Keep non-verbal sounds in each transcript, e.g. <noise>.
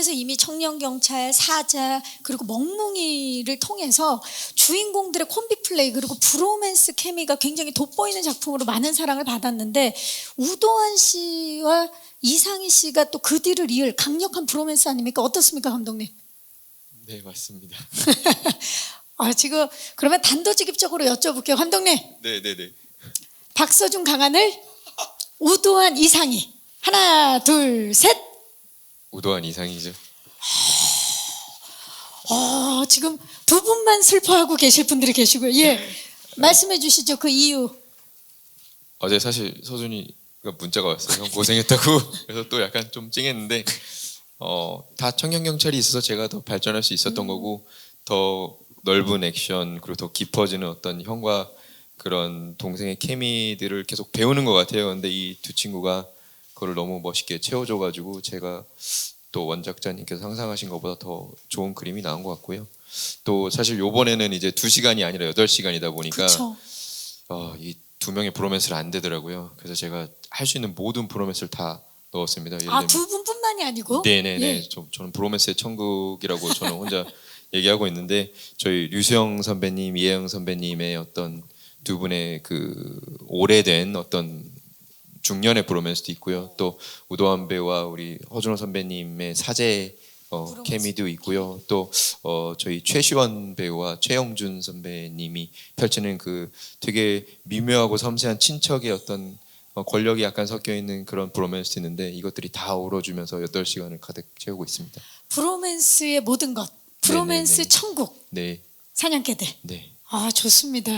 감독님께서 이미 청년 경찰, 사자 그리고 멍뭉이를 통해서 주인공들의 콤비 플레이 그리고 브로맨스 케미가 굉장히 돋보이는 작품으로 많은 사랑을 받았는데 우도환 씨와 이상희 씨가 또 그 뒤를 이을 강력한 브로맨스 아닙니까? 어떻습니까, 감독님? 네 맞습니다. <laughs> 아, 지금 그러면 단도직입적으로 여쭤볼게요, 감독님. 네 네 네. 박서준 강하늘, 우도환 이상희. 하나, 둘, 셋. 우도한 이상이죠. 어, 지금 두 분만 슬퍼하고 계실 분들이 계시고요. 예. 말씀해 주시죠. 그 이유. 어제 사실 서준이가 문자가 왔어요. 형 고생했다고. <laughs> 그래서 또 약간 좀 찡했는데 어, 다 청년 경찰이 있어서 제가 더 발전할 수 있었던 거고 더 넓은 액션 그리고 더 깊어지는 어떤 형과 그런 동생의 케미들을 계속 배우는 것 같아요. 근데 이 두 친구가 그걸 너무 멋있게 채워줘가지고 제가 또 원작자님께서 상상하신 것보다 더 좋은 그림이 나온 것 같고요. 또 사실 요번에는 이제 두 시간이 아니라 여덟 시간이다 보니까. 어, 이 두 명의 브로맨스를 안 되더라고요. 그래서 제가 할 수 있는 모든 브로맨스를 다 넣었습니다. 아, 두 분뿐만이 아니고. 네네네. 예. 저, 저는 브로맨스의 천국이라고 저는 혼자 <laughs> 얘기하고 있는데 저희 류수영 선배님, 이혜영 선배님의 어떤 두 분의 그 오래된 어떤 중년의 브로맨스도 있고요. 또 우도환 배우와 우리 허준호 선배님의 사제 어. 케미도 있고요. 또 어, 저희 최시원 배우와 최영준 선배님이 펼치는 그 되게 미묘하고 섬세한 친척의 어떤 어, 권력이 약간 섞여 있는 그런 브로맨스 있는데 이것들이 다 어우러지면서 8시간을 가득 채우고 있습니다. 브로맨스의 모든 것. 브로맨스 네네네. 천국. 네. 사냥개들. 네. 아, 좋습니다.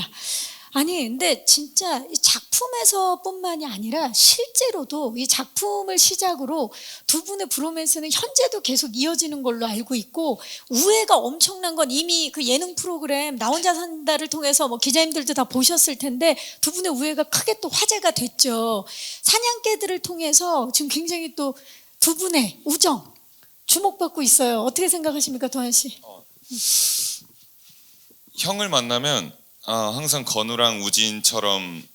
아니, 근데 진짜 이 작품에서뿐만이 아니라 실제로도 이 작품을 시작으로 두 분의 브로맨스는 현재도 계속 이어지는 걸로 알고 있고 우애가 엄청난 건 이미 그 예능 프로그램 나 혼자 산다를 통해서 뭐 기자님들도 다 보셨을 텐데 두 분의 우애가 크게 또 화제가 됐죠. 사냥개들을 통해서 지금 굉장히 또 두 분의 우정 주목받고 있어요. 어떻게 생각하십니까, 도한 씨? 형을 만나면 아, 항상 건우랑 우진처럼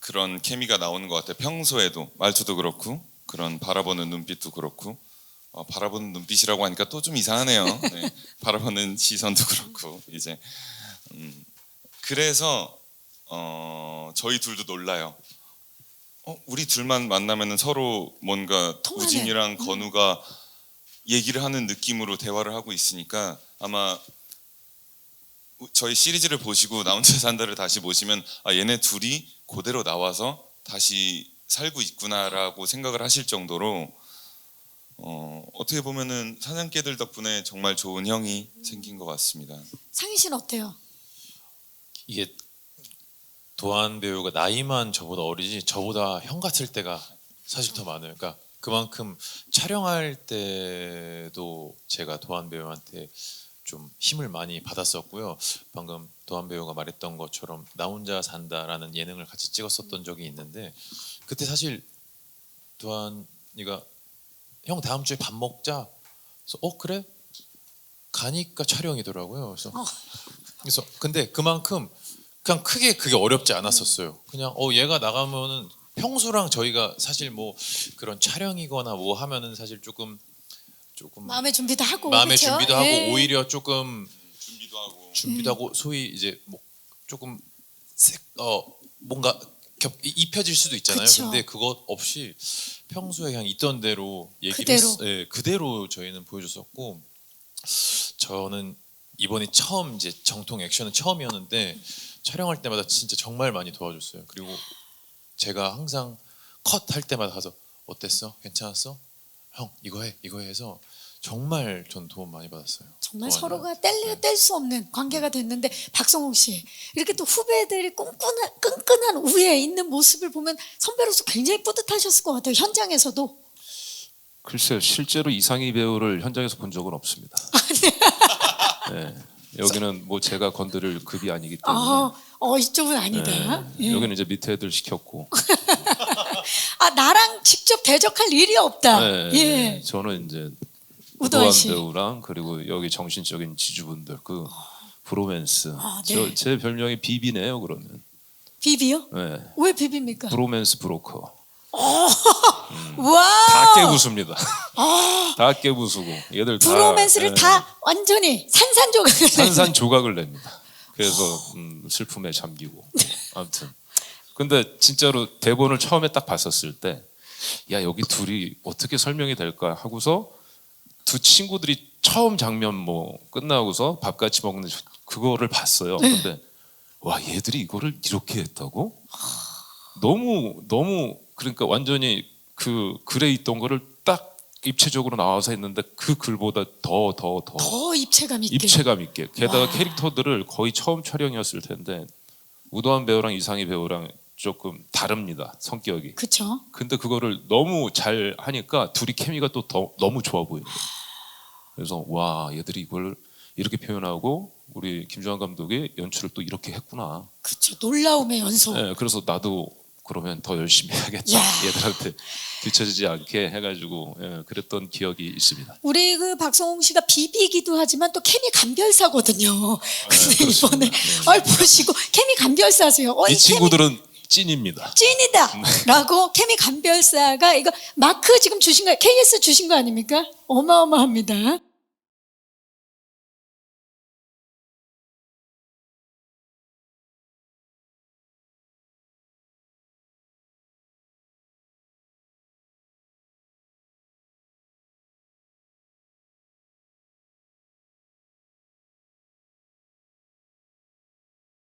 그런 케미가 나오는 것 같아요. 평소에도 말투도 그렇고 그런 바라보는 눈빛도 그렇고 어, 바라보는 눈빛이라고 하니까 또 좀 이상하네요. <laughs> 네, 바라보는 시선도 그렇고 이제 음, 그래서 어, 저희 둘도 놀라요. 어, 우리 둘만 만나면 서로 뭔가 통하네. 우진이랑 건우가 얘기를 하는 느낌으로 대화를 하고 있으니까 아마 저희 시리즈를 보시고 나 혼자 산다를 다시 보시면 아 얘네 둘이 그대로 나와서 다시 살고 있구나라고 생각을 하실 정도로 어, 어떻게 보면은 사냥개들 덕분에 정말 좋은 형이 생긴 것 같습니다. 상희 씨는 어때요? 이게 도한 배우가 나이만 저보다 어리지 저보다 형 같을 때가 사실 더 많아요. 그러니까 그만큼 촬영할 때도 제가 도한 배우한테 좀 힘을 많이 받았었고요. 방금 도한 배우가 말했던 것처럼 나 혼자 산다라는 예능을 같이 찍었었던 적이 있는데 그때 사실 도한이가 형 다음 주에 밥 먹자. 그래서 어 그래? 가니까 촬영이더라고요. 그래서 어. 그래서 근데 그만큼 그냥 크게 그게 어렵지 않았었어요. 그냥 어 얘가 나가면은 평소랑 저희가 사실 뭐 그런 촬영이거나 뭐 하면은 사실 조금 조금 마음의 준비도 하고 마음의 그쵸? 준비도 예. 하고 오히려 조금 준비도 하고 준비도 하고 소위 이제 뭐 조금 색, 어 뭔가 겹 이- 입혀질 수도 있잖아요. 그쵸. 근데 그것 없이 평소에 그냥 있던 대로 얘기를 그대로. 했, 예, 그대로 저희는 보여줬었고 저는 이번이 처음 이제 정통 액션은 처음이었는데 촬영할 때마다 진짜 정말 많이 도와줬어요. 그리고 제가 항상 컷 할 때마다 가서 어땠어? 괜찮았어? 형 이거 해 이거 해 해서 정말 전 도움 많이 받았어요. 정말 도와줘요. 서로가 뗄래 네. 뗄수 없는 관계가 됐는데 박성홍 씨 이렇게 또 후배들이 끈끈한 끈끈한 우애 있는 모습을 보면 선배로서 굉장히 뿌듯하셨을 것 같아요 현장에서도 글쎄요, 실제로 이상희 배우를 현장에서 본 적은 없습니다. <laughs> 네, 여기는 뭐 제가 건드릴 급이 아니기 때문에 아, 어 이쪽은 아니다 네, 예. 여기는 이제 밑에 애들 시켰고 <laughs> 아 나랑 직접 대적할 일이 없다. 네, 예. 저는 이제 씨. 배우랑 그리고 여기 정신적인 지주분들 그 브로맨스. 아, 네. 저, 제 별명이 비비네요 그러면. 비비요? 네, 왜 비비입니까? 브로맨스 브로커. <laughs> 와. 다 깨부숩니다. <laughs> 다 깨부수고 얘들 다 브로맨스를 예, 다 완전히 산산조각을 산산 조각을 냅니다. 그래서 음, 슬픔에 잠기고. <laughs> 아무튼 근데 진짜로 대본을 처음에 딱 봤었을 때 야 여기 둘이 어떻게 설명이 될까 하고서 두 친구들이 처음 장면 뭐 끝나고서 밥 같이 먹는 그거를 봤어요. 근데 와 얘들이 이거를 이렇게 했다고? 너무 너무 그러니까 완전히 그 글에 있던 거를 딱 입체적으로 나와서 했는데 그 글보다 더 더 더 더 입체감 있게. 입체감 있게 게다가 캐릭터들을 거의 처음 촬영이었을 텐데 우도환 배우랑 이상희 배우랑 조금 다릅니다 성격이 그렇죠. 근데 그거를 너무 잘 하니까 둘이 케미가 또 더 너무 좋아 거예요 그래서 와 얘들이 이걸 이렇게 표현하고 우리 김주환 감독이 연출을 또 이렇게 했구나 그렇죠. 놀라움의 연속. 네, 그래서 나도 그러면 더 열심히 해야겠다 야. 얘들한테 뒤처지지 않게 해가지고 예, 그랬던 기억이 있습니다 우리 그 박성웅 씨가 비비기도 하지만 또 케미 감별사거든요. 근데 네. 이번에 아 보시고 케미 감별사세요. 어, 이 케미 친구들은 찐입니다 찐이다 라고 케미 감별사가 이거 마크 지금 주신 거 KS 주신 거 아닙니까? 어마어마합니다.